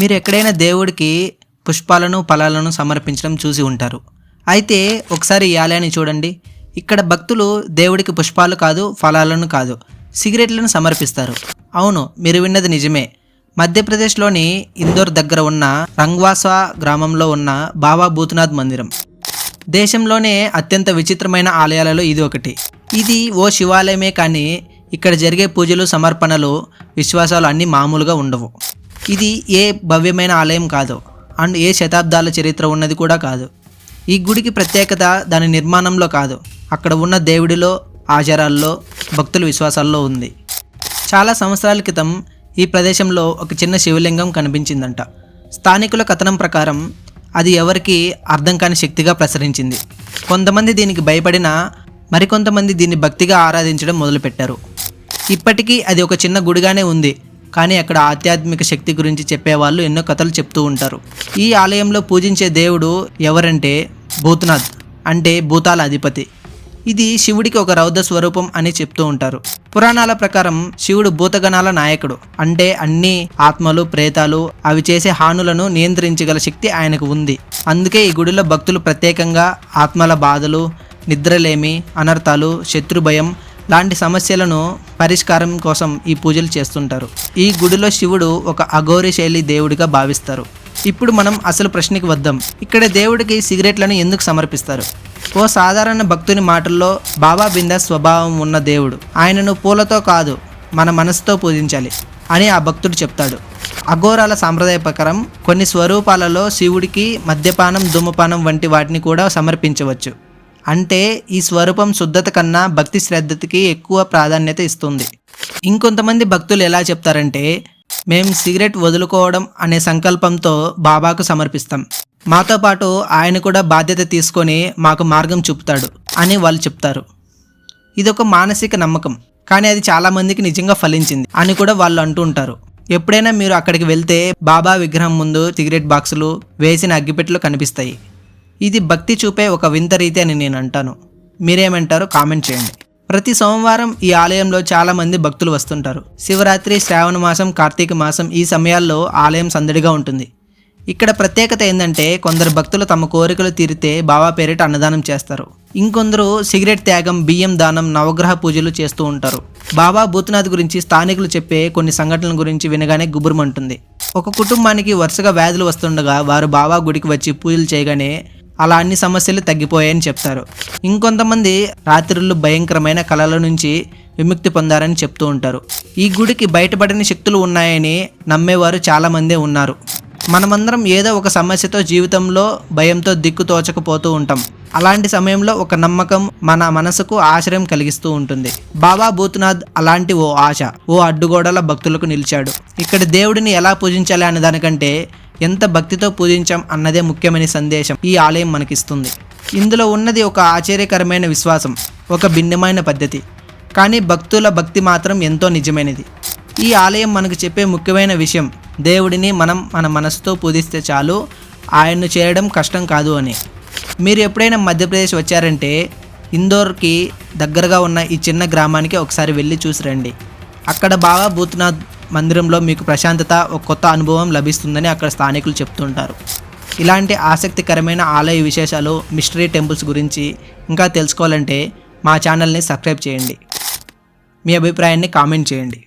మీరు ఎక్కడైనా దేవుడికి పుష్పాలను ఫలాలను సమర్పించడం చూసి ఉంటారు. అయితే ఒకసారి ఈ ఆలయాన్ని చూడండి. ఇక్కడ భక్తులు దేవుడికి పుష్పాలు కాదు ఫలాలను కాదు సిగరెట్లను సమర్పిస్తారు. అవును మీరు విన్నది నిజమే. మధ్యప్రదేశ్లోని ఇందోర్ దగ్గర ఉన్న రంగ్వాసా గ్రామంలో ఉన్న బాబా భూతనాథ్ మందిరం. దేశంలోనే అత్యంత విచిత్రమైన ఆలయాలలో ఇది ఒకటి. ఇది ఓ శివాలయమే కానీ ఇక్కడ జరిగే పూజలు సమర్పణలు విశ్వాసాలు అన్నీ మామూలుగా ఉండవు. ఇది ఏ భవ్యమైన ఆలయం కాదు. అండ్ ఏ శతాబ్దాల చరిత్ర ఉన్నది కూడా కాదు. ఈ గుడికి ప్రత్యేకత దాని నిర్మాణంలో కాదు. అక్కడ ఉన్న దేవుడిలో ఆచారాల్లో భక్తుల విశ్వాసాల్లో ఉంది. చాలా సంవత్సరాల క్రితం ఈ ప్రదేశంలో ఒక చిన్న శివలింగం కనిపించిందంట. స్థానికుల కథనం ప్రకారం అది ఎవరికి అర్థం కాని శక్తిగా ప్రసరించింది. కొంతమంది దీనికి భయపడిన మరికొంతమంది దీన్ని భక్తిగా ఆరాధించడం మొదలుపెట్టారు. ఇప్పటికీ అది ఒక చిన్న గుడిగానే ఉంది. కానీ అక్కడ ఆధ్యాత్మిక శక్తి గురించి చెప్పేవాళ్ళు ఎన్నో కథలు చెప్తూ ఉంటారు. ఈ ఆలయంలో పూజించే దేవుడు ఎవరంటే భూతనాథ్ అంటే భూతాల అధిపతి ఇది శివుడికి ఒక రౌద్ర స్వరూపం అని చెప్తూ ఉంటారు. పురాణాల ప్రకారం శివుడు భూతగణాల నాయకుడు. అంటే అన్ని ఆత్మలు ప్రేతాలు అవి చేసే హానులను నియంత్రించగల శక్తి ఆయనకు ఉంది. అందుకే ఈ గుడిలో భక్తులు ప్రత్యేకంగా ఆత్మల బాధలు నిద్రలేమి అనర్థాలు శత్రు భయం లాంటి సమస్యలను పరిష్కారం కోసం ఈ పూజలు చేస్తుంటారు. ఈ గుడిలో శివుడు ఒక అఘోరి శైలి దేవుడిగా భావిస్తారు. ఇప్పుడు మనం అసలు ప్రశ్నకి వద్దాం. ఇక్కడ దేవుడికి సిగరెట్లను ఎందుకు సమర్పిస్తారు? ఓ సాధారణ భక్తుని మాటల్లో బాబా బిందా స్వభావం ఉన్న దేవుడు. ఆయనను పూలతో కాదు మన మనసుతో పూజించాలి అని ఆ భక్తుడు చెప్తాడు. అఘోరాల సాంప్రదాయ ప్రకారం కొన్ని స్వరూపాలలో శివుడికి మద్యపానం ధూమపానం వంటి వాటిని కూడా సమర్పించవచ్చు. అంటే ఈ స్వరూపం శుద్ధత కన్నా భక్తి శ్రద్ధకి ఎక్కువ ప్రాధాన్యత ఇస్తుంది. ఇంకొంతమంది భక్తులు ఎలా చెప్తారంటే మేము సిగరెట్ వదులుకోవడం అనే సంకల్పంతో బాబాకు సమర్పిస్తాం. మాతో పాటు ఆయన కూడా బాధ్యత తీసుకొని మాకు మార్గం చూపుతాడు అని వాళ్ళు చెప్తారు. ఇదొక మానసిక నమ్మకం. కానీ అది చాలామందికి నిజంగా ఫలించింది అని కూడా వాళ్ళు అంటూ ఉంటారు. ఎప్పుడైనా మీరు అక్కడికి వెళ్తే బాబా విగ్రహం ముందు సిగరెట్ బాక్సులు వేసిన అగ్గిపెట్టెలు కనిపిస్తాయి. ఇది భక్తి చూపే ఒక వింత రీతి అని నేను అంటాను. మీరేమంటారో కామెంట్ చేయండి. ప్రతి సోమవారం ఈ ఆలయంలో చాలామంది భక్తులు వస్తుంటారు. శివరాత్రి శ్రావణ మాసం కార్తీక మాసం ఈ సమయాల్లో ఆలయం సందడిగా ఉంటుంది. ఇక్కడ ప్రత్యేకత ఏంటంటే కొందరు భక్తులు తమ కోరికలు తీరితే బాబా పేరిట అన్నదానం చేస్తారు. ఇంకొందరు సిగరెట్ త్యాగం బియ్యం దానం నవగ్రహ పూజలు చేస్తూ ఉంటారు. బాబా భూతనాథ్ గురించి స్థానికులు చెప్పే కొన్ని సంఘటనల గురించి వినగానే గుబురుమంటుంది. ఒక కుటుంబానికి వరుసగా వ్యాధులు వస్తుండగా వారు బాబా గుడికి వచ్చి పూజలు చేయగానే అలా అన్ని సమస్యలు తగ్గిపోయాయని చెప్తారు. ఇంకొంతమంది రాత్రులు భయంకరమైన కళల నుంచి విముక్తి పొందారని చెప్తూ ఉంటారు. ఈ గుడికి బయటపడిన శక్తులు ఉన్నాయని నమ్మేవారు చాలామందే ఉన్నారు. మనమందరం ఏదో ఒక సమస్యతో జీవితంలో భయంతో దిక్కు తోచకపోతూ ఉంటాం. అలాంటి సమయంలో ఒక నమ్మకం మన మనసుకు ఆశ్రయం కలిగిస్తూ ఉంటుంది. బాబా భూతనాథ్ అలాంటి ఓ ఆశ ఓ అడ్డుగోడల భక్తులకు నిలిచాడు. ఇక్కడ దేవుడిని ఎలా పూజించాలి అనే దానికంటే ఎంత భక్తితో పూజించాం అన్నదే ముఖ్యమైన సందేశం ఈ ఆలయం మనకిస్తుంది. ఇందులో ఉన్నది ఒక ఆశ్చర్యకరమైన విశ్వాసం ఒక భిన్నమైన పద్ధతి. కానీ భక్తుల భక్తి మాత్రం ఎంతో నిజమైనది. ఈ ఆలయం మనకు చెప్పే ముఖ్యమైన విషయం దేవుడిని మనం మన మనసుతో పూజిస్తే చాలు ఆయన్ను చేయడం కష్టం కాదు అని. మీరు ఎప్పుడైనా మధ్యప్రదేశ్ వచ్చారంటే ఇందోర్కి దగ్గరగా ఉన్న ఈ చిన్న గ్రామానికి ఒకసారి వెళ్ళి చూసి రండి. అక్కడ బాగా భూతనాథ్ మందిరంలో మీకు ప్రశాంతత ఒక కొత్త అనుభవం లభిస్తుందని అక్కడ స్థానికులు చెప్తుంటారు. ఇలాంటి ఆసక్తికరమైన ఆలయ విశేషాలు మిస్టరీ టెంపుల్స్ గురించి ఇంకా తెలుసుకోవాలంటే మా ఛానల్ని సబ్స్క్రైబ్ చేయండి. మీ అభిప్రాయాన్ని కామెంట్ చేయండి.